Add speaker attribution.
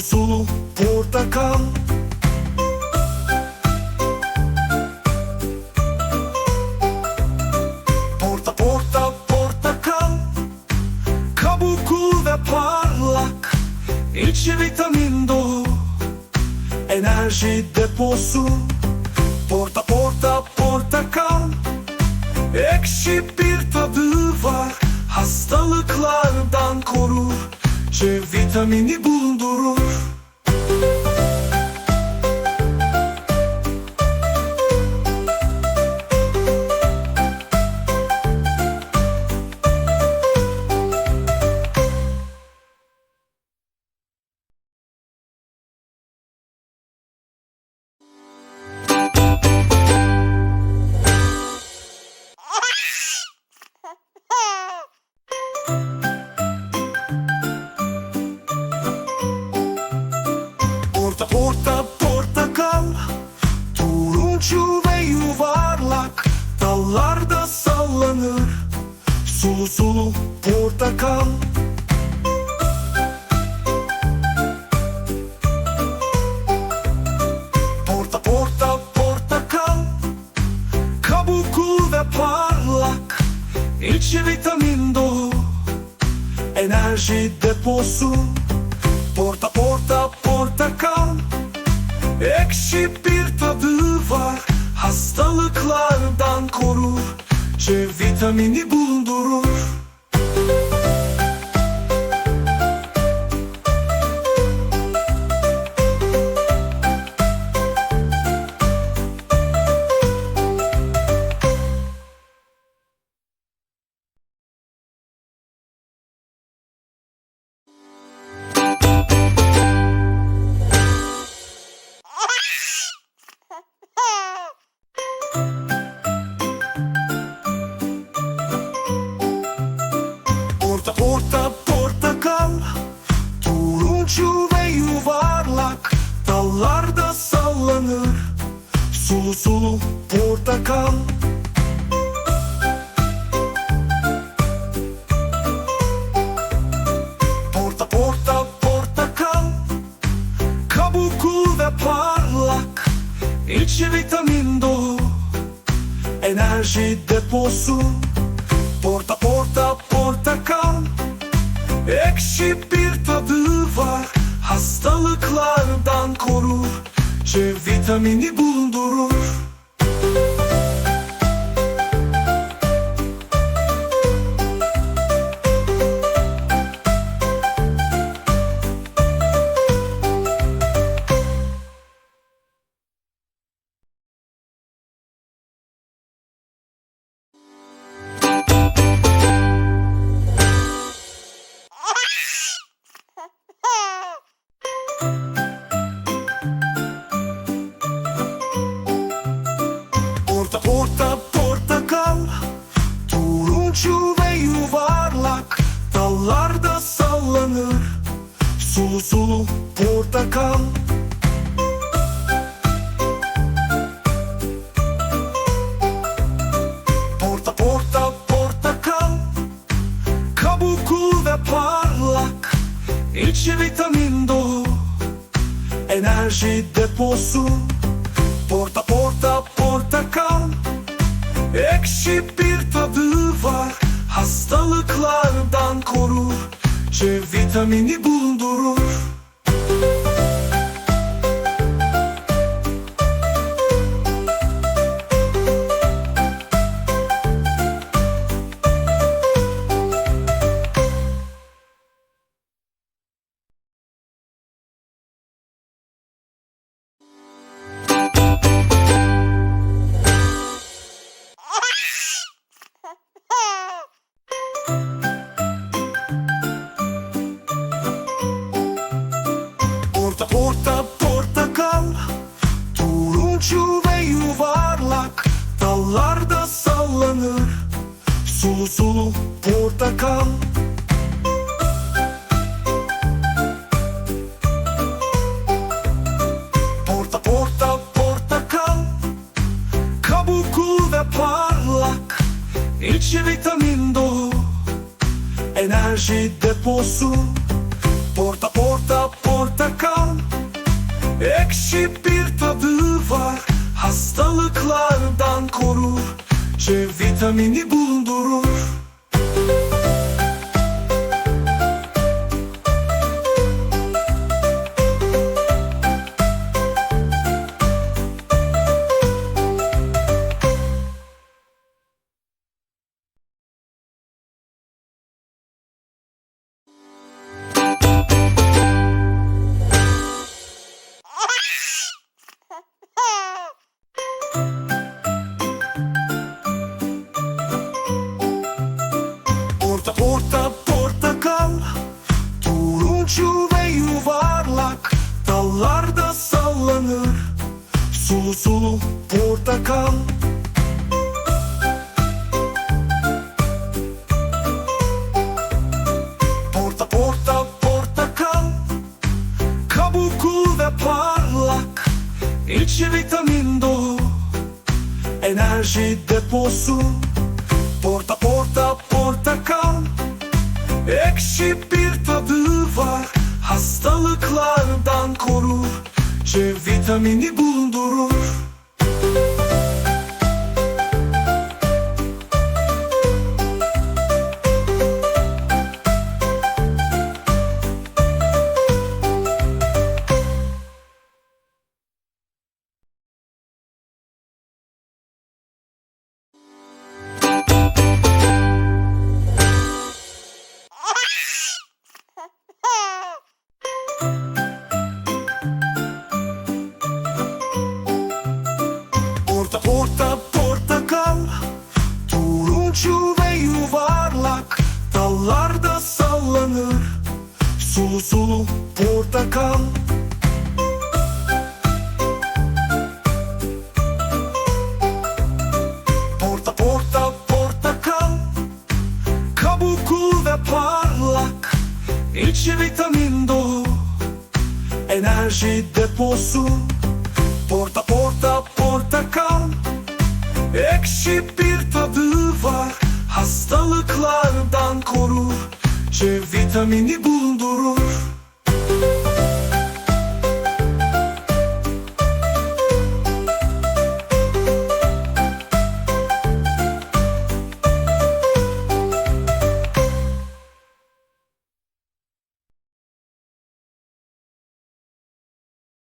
Speaker 1: Sulu portakal. Porta porta portakal. Kabuklu ve parlak. İçi vitamin dolu. Enerji deposu. Porta porta portakal. Ekşi bir tadı var. Hastalıklardan korur. C vitamini bulundurur Portakal. Porta porta portakal. Kabuklu ve parlak. İçi vitamin dolu. Enerji deposu. Porta porta portakal. Ekşi bir tadı var. Hastalıklardan korur C vitamini bulundurur Orta orta portakal Turuncu ve yuvarlak Dallarda sallanır. Sulu sulu portakal. Porta porta portakal Kabuklu ve parlak İçi vitamin dolu Enerji deposu Ekşi bir tadı var Hastalıklardan korur C vitamini bulundurur Sulu portakal. Porta porta portakal. Kabuklu ve parlak. İçi vitamin dolu. Enerji deposu. Porta porta portakal. Ekşi bir tadı var. Hastalıklardan korur Vitamini bulundurur portakal Porta porta portakal Kabuklu ve parlak. İçi vitamin dolu. Enerji deposu. Porta porta portakal Ekşi bir tadı var. Hastalıklardan korur. C vitamini bulundurur portakal Porta porta portakal Kabuklu ve parlak. İçi vitamin dolu. Enerji deposu. Porta porta portakal Ekşi bir tadı var. Hastalıklardan korur. C vitamini bulundurur deposu Porta porta portakal. Ekşi bir tadı var. Hastalıklardan korur. C vitamini bulundurur